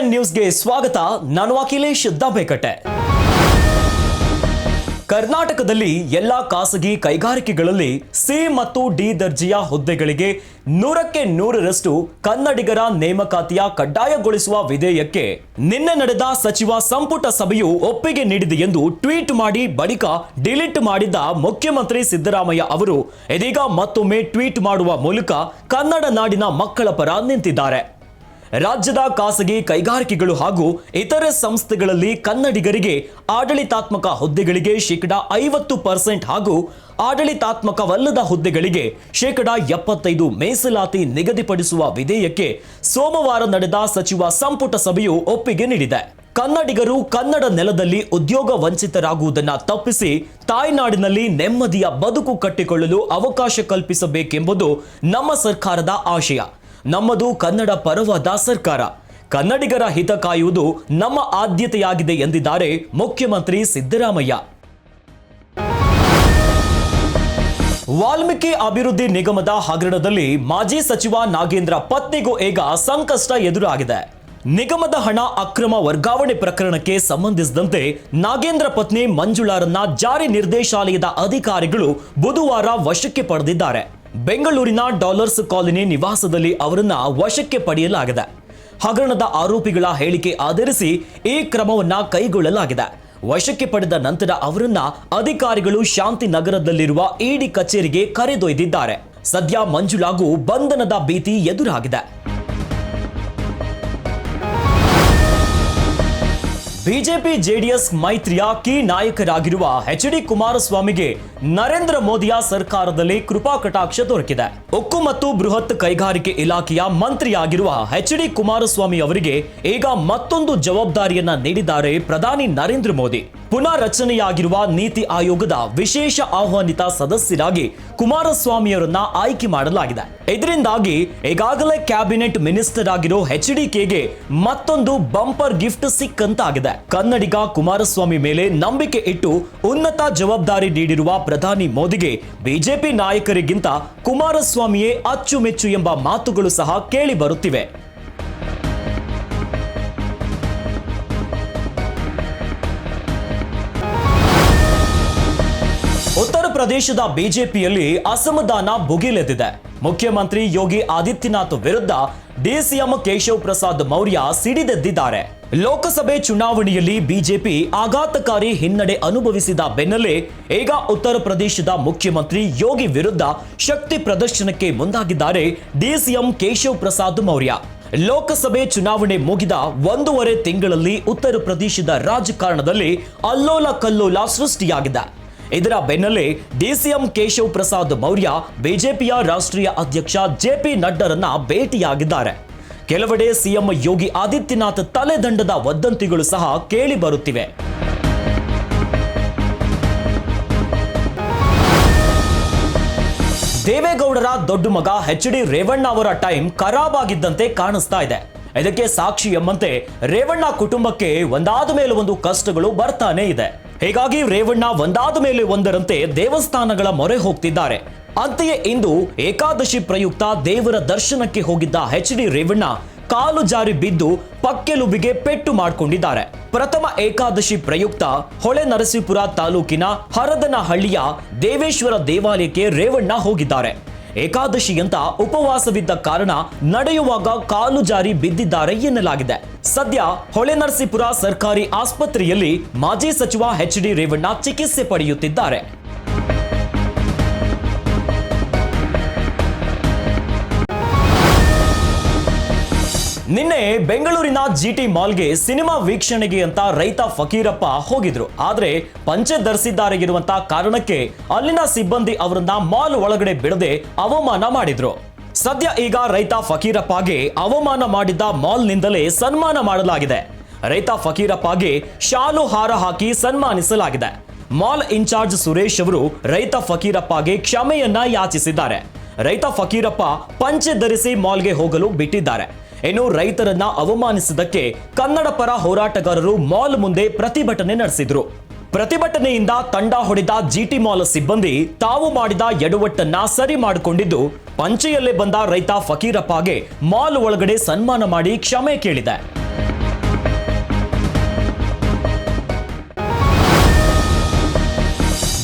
Nine ನ್ಯೂಸ್ಗೆ ಸ್ವಾಗತ. ನಾನು ಅಖಿಲೇಶ್ ದಬ್ಬೆಕಟ್ಟೆ ಕರ್ನಾಟಕದಲ್ಲಿ ಎಲ್ಲ ಖಾಸಗಿ ಕೈಗಾರಿಕೆಗಳಲ್ಲಿ ಸಿ ಮತ್ತು ಡಿ ದರ್ಜೆಯ ಹುದ್ದೆಗಳಿಗೆ ನೂರಕ್ಕೆ ನೂರರಷ್ಟು ಕನ್ನಡಿಗರ ನೇಮಕಾತಿಯ ಕಡ್ಡಾಯಗೊಳಿಸುವ ವಿಧೇಯಕ್ಕೆ ನಿನ್ನೆ ನಡೆದ ಸಚಿವ ಸಂಪುಟ ಸಭೆಯು ಒಪ್ಪಿಗೆ ನೀಡಿದೆ ಎಂದು ಟ್ವೀಟ್ ಮಾಡಿ ಬಳಿಕ ಡಿಲೀಟ್ ಮಾಡಿದ್ದ ಮುಖ್ಯಮಂತ್ರಿ ಸಿದ್ದರಾಮಯ್ಯ ಅವರು ಇದೀಗ ಮತ್ತೊಮ್ಮೆ ಟ್ವೀಟ್ ಮಾಡುವ ಮೂಲಕ ಕನ್ನಡ ನಾಡಿನ ಮಕ್ಕಳ ಪರ ನಿಂತಿದ್ದಾರೆ. ರಾಜ್ಯದ ಖಾಸಗಿ ಕೈಗಾರಿಕೆಗಳು ಹಾಗೂ ಇತರೆ ಸಂಸ್ಥೆಗಳಲ್ಲಿ ಕನ್ನಡಿಗರಿಗೆ ಆಡಳಿತಾತ್ಮಕ ಹುದ್ದೆಗಳಿಗೆ ಶೇಕಡ ಐವತ್ತು ಪರ್ಸೆಂಟ್ ಹಾಗೂ ಆಡಳಿತಾತ್ಮಕವಲ್ಲದ ಹುದ್ದೆಗಳಿಗೆ ಶೇಕಡ ಎಪ್ಪತ್ತೈದು ಮೀಸಲಾತಿ ನಿಗದಿಪಡಿಸುವ ವಿಧೇಯಕ್ಕೆ ಸೋಮವಾರ ನಡೆದ ಸಚಿವ ಸಂಪುಟ ಸಭೆಯು ಒಪ್ಪಿಗೆ ನೀಡಿದೆ. ಕನ್ನಡಿಗರು ಕನ್ನಡ ನೆಲದಲ್ಲಿ ಉದ್ಯೋಗ ವಂಚಿತರಾಗುವುದನ್ನು ತಪ್ಪಿಸಿ ತಾಯ್ನಾಡಿನಲ್ಲಿ ನೆಮ್ಮದಿಯ ಬದುಕು ಕಟ್ಟಿಕೊಳ್ಳಲು ಅವಕಾಶ ಕಲ್ಪಿಸಬೇಕೆಂಬುದು ನಮ್ಮ ಸರ್ಕಾರದ ಆಶಯ. ನಮ್ಮದು ಕನ್ನಡ ಪರವಾದ ಸರ್ಕಾರ ಕನ್ನಡಿಗರ ಹಿತ ಕಾಯುವುದು ನಮ್ಮ ಆದ್ಯತೆಯಾಗಿದೆ ಎಂದಿದ್ದಾರೆ ಮುಖ್ಯಮಂತ್ರಿ ಸಿದ್ದರಾಮಯ್ಯ. ವಾಲ್ಮೀಕಿ ಅಭಿವೃದ್ಧಿ ನಿಗಮದ ಹಗರಣದಲ್ಲಿ ಮಾಜಿ ಸಚಿವ ನಾಗೇಂದ್ರ ಪತ್ನಿಗೂ ಈಗ ಸಂಕಷ್ಟ ಎದುರಾಗಿದೆ. ನಿಗಮದ ಹಣ ಅಕ್ರಮ ವರ್ಗಾವಣೆ ಪ್ರಕರಣಕ್ಕೆ ಸಂಬಂಧಿಸಿದಂತೆ ನಾಗೇಂದ್ರ ಪತ್ನಿ ಮಂಜುಳಾರನ್ನ ಜಾರಿ ನಿರ್ದೇಶಾಲಯದ ಅಧಿಕಾರಿಗಳು ಬುಧವಾರ ವಶಕ್ಕೆ ಪಡೆದಿದ್ದಾರೆ. ಬೆಂಗಳೂರಿನ ಡಾಲರ್ಸ್ ಕಾಲೋನಿ ನಿವಾಸದಲ್ಲಿ ಅವರನ್ನ ವಶಕ್ಕೆ ಪಡೆಯಲಾಗಿದೆ. ಹಗರಣದ ಆರೋಪಿಗಳ ಹೇಳಿಕೆ ಆಧರಿಸಿ ಈ ಕ್ರಮವನ್ನ ಕೈಗೊಳ್ಳಲಾಗಿದೆ. ವಶಕ್ಕೆ ಪಡೆದ ನಂತರ ಅವರನ್ನ ಅಧಿಕಾರಿಗಳು ಶಾಂತಿ ನಗರದಲ್ಲಿರುವ ಇಡಿ ಕಚೇರಿಗೆ ಕರೆದೊಯ್ದಿದ್ದಾರೆ. ಸದ್ಯ ಮಂಜುಳಾಗೂ ಬಂಧನದ ಭೀತಿ ಎದುರಾಗಿದೆ. ಬಿಜೆಪಿ ಜೆಡಿಎಸ್ ಮೈತ್ರಿಯ ಕೀ ನಾಯಕರಾಗಿರುವ ಎಚ್ ಡಿ ಕುಮಾರಸ್ವಾಮಿಗೆ ನರೇಂದ್ರ ಮೋದಿಯ ಸರ್ಕಾರದಲ್ಲಿ ಕೃಪಾ ಕಟಾಕ್ಷ ದೊರಕಿದೆ. ಉಕ್ಕು ಮತ್ತು ಬೃಹತ್ ಕೈಗಾರಿಕೆ ಇಲಾಖೆಯ ಮಂತ್ರಿಯಾಗಿರುವ ಎಚ್ ಡಿ ಕುಮಾರಸ್ವಾಮಿ ಅವರಿಗೆ ಈಗ ಮತ್ತೊಂದು ಜವಾಬ್ದಾರಿಯನ್ನ ನೀಡಿದ್ದಾರೆ ಪ್ರಧಾನಿ ನರೇಂದ್ರ ಮೋದಿ. ಪುನರ್ರಚನೆಯಾಗಿರುವ ನೀತಿ ಆಯೋಗದ ವಿಶೇಷ ಆಹ್ವಾನಿತ ಸದಸ್ಯರಾಗಿ ಕುಮಾರಸ್ವಾಮಿಯವರನ್ನ ಆಯ್ಕೆ ಮಾಡಲಾಗಿದೆ. ಇದರಿಂದಾಗಿ ಈಗಾಗಲೇ ಕ್ಯಾಬಿನೆಟ್ ಮಿನಿಸ್ಟರ್ ಆಗಿರೋ ಎಚ್ ಡಿ ಕೆಗೆ ಮತ್ತೊಂದು ಬಂಪರ್ ಗಿಫ್ಟ್ ಸಿಕ್ಕಂತಾಗಿದೆ. ಕನ್ನಡಿಗ ಕುಮಾರಸ್ವಾಮಿ ಮೇಲೆ ನಂಬಿಕೆ ಇಟ್ಟು ಉನ್ನತ ಜವಾಬ್ದಾರಿ ನೀಡಿರುವ ಪ್ರಧಾನಿ ಮೋದಿಗೆ ಬಿಜೆಪಿ ನಾಯಕರಿಗಿಂತ ಕುಮಾರಸ್ವಾಮಿಯೇ ಅಚ್ಚುಮೆಚ್ಚು ಎಂಬ ಮಾತುಗಳು ಸಹ ಕೇಳಿ ಬರುತ್ತಿವೆ. ಪ್ರದೇಶದ ಬಿಜೆಪಿಯಲ್ಲಿ ಅಸಮಾಧಾನ ಭುಗಿಲೆದ್ದಿದೆ. ಮುಖ್ಯಮಂತ್ರಿ ಯೋಗಿ ಆದಿತ್ಯನಾಥ್ ವಿರುದ್ಧ ಡಿಸಿಎಂ ಕೇಶವ್ ಪ್ರಸಾದ್ ಮೌರ್ಯ ಸಿಡಿದೆದ್ದಿದ್ದಾರೆ. ಲೋಕಸಭೆ ಚುನಾವಣೆಯಲ್ಲಿ ಬಿಜೆಪಿ ಆಘಾತಕಾರಿ ಹಿನ್ನಡೆ ಅನುಭವಿಸಿದ ಬೆನ್ನಲ್ಲೇ ಈಗ ಉತ್ತರ ಪ್ರದೇಶದ ಮುಖ್ಯಮಂತ್ರಿ ಯೋಗಿ ವಿರುದ್ಧ ಶಕ್ತಿ ಪ್ರದರ್ಶನಕ್ಕೆ ಮುಂದಾಗಿದ್ದಾರೆ ಡಿಸಿಎಂ ಕೇಶವ್ ಪ್ರಸಾದ್ ಮೌರ್ಯ. ಲೋಕಸಭೆ ಚುನಾವಣೆ ಮುಗಿದ ಒಂದೂವರೆ ತಿಂಗಳಲ್ಲಿ ಉತ್ತರ ಪ್ರದೇಶದ ರಾಜಕಾರಣದಲ್ಲಿ ಅಲ್ಲೋಲ ಕಲ್ಲೋಲ ಸೃಷ್ಟಿಯಾಗಿದೆ. ಇದರ ಬೆನ್ನಲ್ಲೇ ಡಿಸಿಎಂ ಕೇಶವ್ ಪ್ರಸಾದ್ ಮೌರ್ಯ ಬಿಜೆಪಿಯ ರಾಷ್ಟ್ರೀಯ ಅಧ್ಯಕ್ಷ ಜೆಪಿ ನಡ್ಡರನ್ನ ಭೇಟಿಯಾಗಿದ್ದಾರೆ. ಕೆಲವೆಡೆ ಸಿಎಂ ಯೋಗಿ ಆದಿತ್ಯನಾಥ್ ತಲೆದಂಡದ ವದಂತಿಗಳು ಸಹ ಕೇಳಿ ಬರುತ್ತಿವೆ. ದೇವೇಗೌಡರ ದೊಡ್ಡ ಮಗ ಎಚ್ ಡಿ ರೇವಣ್ಣ ಅವರ ಟೈಮ್ ಖರಾಬ್ ಆಗಿದ್ದಂತೆ ಕಾಣಿಸ್ತಾ ಇದೆ. ಇದಕ್ಕೆ ಸಾಕ್ಷಿ ಎಂಬಂತೆ ರೇವಣ್ಣ ಕುಟುಂಬಕ್ಕೆ ಒಂದಾದ ಮೇಲೆ ಒಂದು ಕಷ್ಟಗಳು ಬರ್ತಾನೆ ಇದೆ. ಹೀಗಾಗಿ ರೇವಣ್ಣ ಒಂದಾದ ಮೇಲೆ ಒಂದರಂತೆ ದೇವಸ್ಥಾನಗಳ ಮೊರೆ ಹೋಗ್ತಿದ್ದಾರೆ. ಅಂತೆಯೇ ಇಂದು ಏಕಾದಶಿ ಪ್ರಯುಕ್ತ ದೇವರ ದರ್ಶನಕ್ಕೆ ಹೋಗಿದ್ದ ಎಚ್ ಡಿ ರೇವಣ್ಣ ಕಾಲು ಜಾರಿ ಬಿದ್ದು ಪಕ್ಕೆಲುಬಿಗೆ ಪೆಟ್ಟು ಮಾಡಿಕೊಂಡಿದ್ದಾರೆ. ಪ್ರಥಮ ಏಕಾದಶಿ ಪ್ರಯುಕ್ತ ಹೊಳೆ ನರಸೀಪುರ ತಾಲೂಕಿನ ಹರದನಹಳ್ಳಿಯ ದೇವೇಶ್ವರ ದೇವಾಲಯಕ್ಕೆ ರೇವಣ್ಣ ಹೋಗಿದ್ದಾರೆ. ಏಕಾದಶಿ ಅಂತ ಉಪವಾಸವಿದ್ದ ಕಾರಣ ನಡೆಯುವಾಗ ಕಾಲು ಜಾರಿ ಬಿದ್ದಿದ್ದಾರೆ ಎನ್ನಲಾಗಿದೆ. ಸದ್ಯ ಹೊಳೆನರಸೀಪುರ ಸರ್ಕಾರಿ ಆಸ್ಪತ್ರೆಯಲ್ಲಿ ಮಾಜಿ ಸಚಿವ ಎಚ್ ಡಿ ರೇವಣ್ಣ ಚಿಕಿತ್ಸೆ ಪಡೆಯುತ್ತಿದ್ದಾರೆ. ನಿನ್ನೆ ಬೆಂಗಳೂರಿನ ಜಿಟಿ ಮಾಲ್ಗೆ ಸಿನಿಮಾ ವೀಕ್ಷಣೆಗೆ ಅಂತ ರೈತ ಫಕೀರಪ್ಪ ಹೋಗಿದ್ರು. ಆದ್ರೆ ಪಂಚೆ ಧರಿಸಿದ್ದಾರೆ ಇರುವಂತ ಕಾರಣಕ್ಕೆ ಅಲ್ಲಿನ ಸಿಬ್ಬಂದಿ ಅವರನ್ನ ಮಾಲ್ ಒಳಗಡೆ ಬಿಡದೆ ಅವಮಾನ ಮಾಡಿದ್ರು. ಸದ್ಯ ಈಗ ರೈತ ಫಕೀರಪ್ಪಗೆ ಅವಮಾನ ಮಾಡಿದ್ದ ಮಾಲ್ನಿಂದಲೇ ಸನ್ಮಾನ ಮಾಡಲಾಗಿದೆ. ರೈತ ಫಕೀರಪ್ಪಗೆ ಶಾಲು ಹಾರ ಹಾಕಿ ಸನ್ಮಾನಿಸಲಾಗಿದೆ. ಮಾಲ್ ಇನ್ಚಾರ್ಜ್ ಸುರೇಶ್ ಅವರು ರೈತ ಫಕೀರಪ್ಪಗೆ ಕ್ಷಮೆಯನ್ನ ಯಾಚಿಸಿದ್ದಾರೆ. ರೈತ ಫಕೀರಪ್ಪ ಪಂಚೆ ಧರಿಸಿ ಮಾಲ್ಗೆ ಹೋಗಲು ಬಿಟ್ಟಿದ್ದಾರೆ. ಇನ್ನು ರೈತರನ್ನ ಅವಮಾನಿಸಿದಕ್ಕೆ ಕನ್ನಡ ಪರ ಹೋರಾಟಗಾರರು ಮಾಲ್ ಮುಂದೆ ಪ್ರತಿಭಟನೆ ನಡೆಸಿದ್ರು. ಪ್ರತಿಭಟನೆಯಿಂದ ತಂಡ ಹೊಡೆದ ಜಿಟಿ ಮಾಲ್ ಸಿಬ್ಬಂದಿ ತಾವು ಮಾಡಿದ ಎಡವಟ್ಟನ್ನ ಸರಿ ಮಾಡಿಕೊಂಡಿದ್ದು, ಪಂಚೆಯಲ್ಲೇ ಬಂದ ರೈತ ಫಕೀರಪ್ಪಗೆ ಮಾಲ್ ಒಳಗಡೆ ಸನ್ಮಾನ ಮಾಡಿ ಕ್ಷಮೆ ಕೇಳಿದೆ.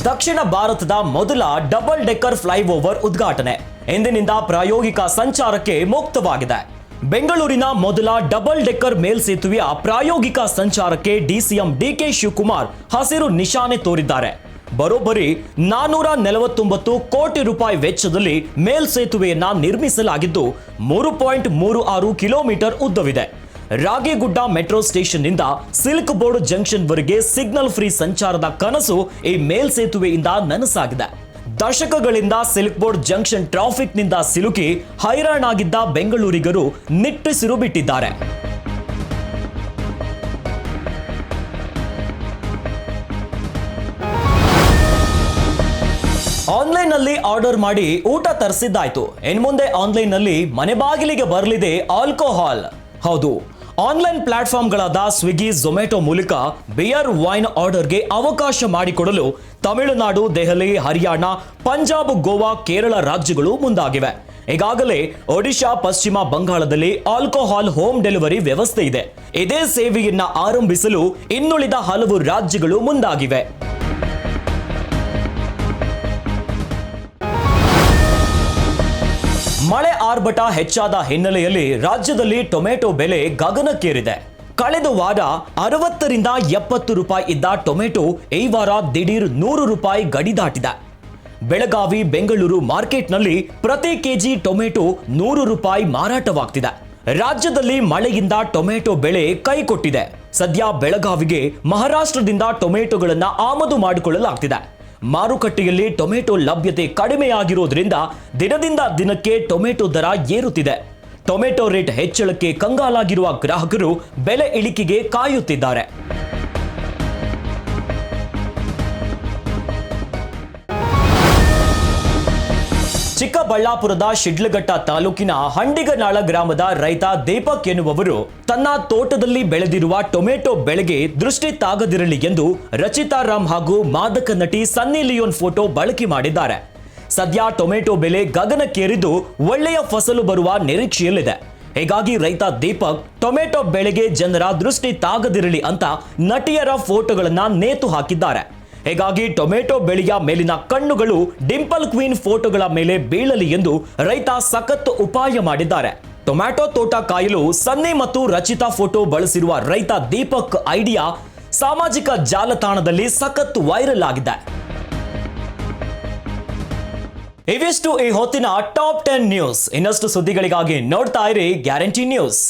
ದಕ್ಷಿಣ ಭಾರತದ ಮೊದಲ ಡಬಲ್ ಡೆಕ್ಕರ್ ಫ್ಲೈಓವರ್ ಉದ್ಘಾಟನೆ. ಇಂದಿನಿಂದ ಪ್ರಾಯೋಗಿಕ ಸಂಚಾರಕ್ಕೆ ಮುಕ್ತವಾಗಿದೆ. ಬೆಂಗಳೂರಿನ ಮೊದಲ ಡಬಲ್ ಡೆಕ್ಕರ್ ಮೇಲ್ಸೇತುವೆಯ ಪ್ರಾಯೋಗಿಕ ಸಂಚಾರಕ್ಕೆ ಡಿಸಿಎಂ ಡಿಕೆ ಶಿವಕುಮಾರ್ ಹಸಿರು ನಿಶಾನೆ ತೋರಿದ್ದಾರೆ. ಬರೋಬ್ಬರಿ ನಾನೂರ ನಲವತ್ತೊಂಬತ್ತು ಕೋಟಿ ರೂಪಾಯಿ ವೆಚ್ಚದಲ್ಲಿ ಮೇಲ್ಸೇತುವೆಯನ್ನ ನಿರ್ಮಿಸಲಾಗಿದ್ದು ಮೂರು ಪಾಯಿಂಟ್ ಮೂರು ಆರು ಕಿಲೋಮೀಟರ್ ಉದ್ದವಿದೆ. ರಾಗಿಗುಡ್ಡ ಮೆಟ್ರೋ ಸ್ಟೇಷನ್ನಿಂದ ಸಿಲ್ಕ್ ಬೋರ್ಡ್ ಜಂಕ್ಷನ್ವರೆಗೆ ಸಿಗ್ನಲ್ ಫ್ರೀ ಸಂಚಾರದ ಕನಸು ಈ ಮೇಲ್ಸೇತುವೆಯಿಂದ ನನಸಾಗಿದೆ. ದಶಕಗಳಿಂದ ಸಿಲ್ಕ್ ಬೋರ್ಡ್ ಜಂಕ್ಷನ್ ಟ್ರಾಫಿಕ್ನಿಂದ ಸಿಲುಕಿ ಹೈರಾಣಾಗಿದ್ದ ಬೆಂಗಳೂರಿಗರು ನಿಟ್ಟುಸಿರು ಬಿಟ್ಟಿದ್ದಾರೆ ಆನ್ಲೈನ್ನಲ್ಲಿ ಆರ್ಡರ್ ಮಾಡಿ ಊಟ ತರಿಸಿದ್ದಾಯ್ತು. ಇನ್ಮುಂದೆ ಆನ್ಲೈನ್ನಲ್ಲಿ ಮನೆ ಬಾಗಿಲಿಗೆ ಬರಲಿದೆ ಆಲ್ಕೋಹಾಲ್. ಹೌದು. ಆನ್ಲೈನ್ ಪ್ಲಾಟ್ಫಾರ್ಮ್ಗಳಾದ ಸ್ವಿಗ್ಗಿ, ಝೊಮ್ಯಾಟೊ ಮೂಲಕ ಬಿಯರ್ ವೈನ್ ಆರ್ಡರ್ಗೆ ಅವಕಾಶ ಮಾಡಿಕೊಡಲು ತಮಿಳುನಾಡು, ದೆಹಲಿ, ಹರಿಯಾಣ, ಪಂಜಾಬ್, ಗೋವಾ, ಕೇರಳ ರಾಜ್ಯಗಳು ಮುಂದಾಗಿವೆ. ಈಗಾಗಲೇ ಒಡಿಶಾ, ಪಶ್ಚಿಮ ಬಂಗಾಳದಲ್ಲಿ ಆಲ್ಕೋಹಾಲ್ ಹೋಮ್ ಡೆಲಿವರಿ ವ್ಯವಸ್ಥೆ ಇದೆ. ಇದೇ ಸೇವೆಯನ್ನ ಆರಂಭಿಸಲು ಇನ್ನುಳಿದ ಹಲವು ರಾಜ್ಯಗಳು ಮುಂದಾಗಿವೆ. ಮಳೆ ಆರ್ಭಟ ಹೆಚ್ಚಾದ ಹಿನ್ನೆಲೆಯಲ್ಲಿ ರಾಜ್ಯದಲ್ಲಿ ಟೊಮೆಟೊ ಬೆಲೆ ಗಗನಕ್ಕೇರಿದೆ. ಕಳೆದ ವಾರ ಅರವತ್ತರಿಂದ ಎಪ್ಪತ್ತು ರೂಪಾಯಿ ಇದ್ದ ಟೊಮೆಟೊ ಈ ವಾರ ದಿಢೀರ್ ನೂರು ರೂಪಾಯಿ ಗಡಿ ದಾಟಿದೆ. ಬೆಳಗಾವಿ, ಬೆಂಗಳೂರು ಮಾರ್ಕೆಟ್ನಲ್ಲಿ ಪ್ರತಿ ಕೆಜಿ ಟೊಮೆಟೊ ನೂರು ರೂಪಾಯಿ ಮಾರಾಟವಾಗ್ತಿದೆ. ರಾಜ್ಯದಲ್ಲಿ ಮಳೆಯಿಂದ ಟೊಮೆಟೊ ಬೆಳೆ ಕೈಕೊಟ್ಟಿದೆ ಸದ್ಯ ಬೆಳಗಾವಿಗೆ ಮಹಾರಾಷ್ಟ್ರದಿಂದ ಟೊಮೆಟೊಗಳನ್ನು ಆಮದು ಮಾಡಿಕೊಳ್ಳಲಾಗ್ತಿದೆ. ಮಾರುಕಟ್ಟೆಯಲ್ಲಿ ಟೊಮೆಟೊ ಲಭ್ಯತೆ ಕಡಿಮೆಯಾಗಿರೋದ್ರಿಂದ ದಿನದಿಂದ ದಿನಕ್ಕೆ ಟೊಮೆಟೊ ದರ ಏರುತ್ತಿದೆ. ಟೊಮೆಟೊ ರೇಟ್ ಹೆಚ್ಚಳಕ್ಕೆ ಕಂಗಾಲಾಗಿರುವ ಗ್ರಾಹಕರು ಬೆಲೆ ಇಳಿಕೆಗೆ ಕಾಯುತ್ತಿದ್ದಾರೆ. ಚಿಕ್ಕಬಳ್ಳಾಪುರದ ಶಿಡ್ಲಘಟ್ಟ ತಾಲೂಕಿನ ಹಂಡಿಗನಾಳ ಗ್ರಾಮದ ರೈತ ದೀಪಕ್ ಎನ್ನುವವರು ತನ್ನ ತೋಟದಲ್ಲಿ ಬೆಳೆದಿರುವ ಟೊಮೆಟೊ ಬೆಳೆಗೆ ದೃಷ್ಟಿ ತಾಗದಿರಲಿ ಎಂದು ರಚಿತಾ ರಾಮ್ ಹಾಗೂ ಮಾದಕ ನಟಿ ಸನ್ನಿ ಲಿಯೋನ್ ಫೋಟೋ ಬಳಕೆ ಮಾಡಿದ್ದಾರೆ. ಸದ್ಯ ಟೊಮೆಟೊ ಬೆಲೆ ಗಗನಕ್ಕೇರಿದ್ದು ಒಳ್ಳೆಯ ಫಸಲು ಬರುವ ನಿರೀಕ್ಷೆಯಲ್ಲಿದೆ. ಹೀಗಾಗಿ ರೈತ ದೀಪಕ್ ಟೊಮೆಟೊ ಬೆಳೆಗೆ ಜನರ ದೃಷ್ಟಿ ತಾಗದಿರಲಿ ಅಂತ ನಟಿಯರ ಫೋಟೋಗಳನ್ನ ನೇತು ಹಾಕಿದ್ದಾರೆ. ಹೀಗಾಗಿ ಟೊಮೆಟೊ ಬೆಳೆಯ ಮೇಲಿನ ಕಣ್ಣುಗಳು ಡಿಂಪಲ್ ಕ್ವೀನ್ ಫೋಟೋಗಳ ಮೇಲೆ ಬೀಳಲಿ ಎಂದು ರೈತ ಸಖತ್ ಉಪಾಯ ಮಾಡಿದ್ದಾರೆ. ಟೊಮ್ಯಾಟೊ ತೋಟ ಕಾಯಲು ಸನ್ನೆ ಮತ್ತು ರಚಿತಾ ಫೋಟೋ ಬಳಸಿರುವ ರೈತ ದೀಪಕ್ ಐಡಿಯಾ ಸಾಮಾಜಿಕ ಜಾಲತಾಣದಲ್ಲಿ ಸಖತ್ ವೈರಲ್ ಆಗಿದೆ. ಇವಿಷ್ಟು ಈ ಹೊತ್ತಿನ ಟಾಪ್ ಟೆನ್ ನ್ಯೂಸ್. ಇನ್ನಷ್ಟು ಸುದ್ದಿಗಳಿಗಾಗಿ ನೋಡ್ತಾ ಇರಿ ಗ್ಯಾರಂಟಿ ನ್ಯೂಸ್.